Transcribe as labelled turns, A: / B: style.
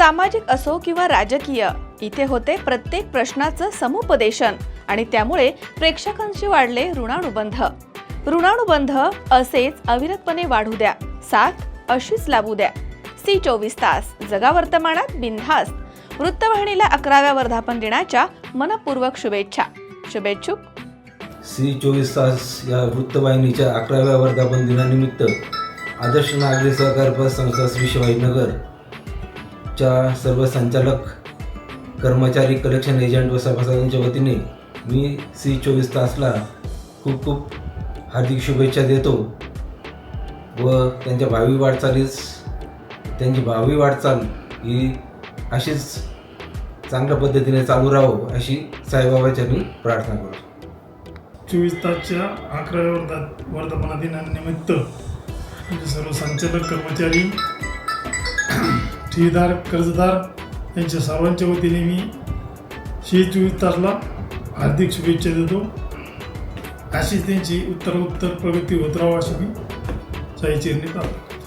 A: सामाजिक असो किंवा राजकीय इथे होते प्रत्येक प्रश्नाचं समुपदेशन आणि त्यामुळे प्रेक्षकांशी वाढले ऋणानुबंध. ऋणानुबंध असेच अविरतपणे वाढू द्या साथ अशीच लाभू द्या. सी चोवीस तास जगा वर्तमानात बिनधास्त. वृत्तवाहिनीला अकराव्या वर्धापन दिनाच्या मनपूर्वक शुभेच्छा. शुभेच्छुक.
B: सी चोवीस तास या वृत्तवाहिनीच्या अकराव्या वर्धापन दिनानिमित्त आदर्श नागरी सहकार संस्था श्री शिवाजीनगर च्या सर्व संचालक कर्मचारी कलेक्शन एजंट व सभासदांच्या वतीने मी सी चोवीस तासला खूप खूप हार्दिक शुभेच्छा देतो व त्यांच्या भावी वाटचालीस त्यांची भावी वाटचाल ही अशीच चांगल्या पद्धतीने चालू राहावं अशी साईबाबाच्या मी प्रार्थना करतो.
C: चोवीस तासच्या अकराव्या वर्धा वर्धापना दिनानिमित्त म्हणजे सर्व संचालक कर्मचारी ठेवीदार कर्जदार यांच्या सर्वांच्या वतीने मी शे चोवीस तासला हार्दिक शुभेच्छा देतो. अशीच त्यांची उत्तर उत्तर प्रगती होत राहावं अशी मी साई चिरणी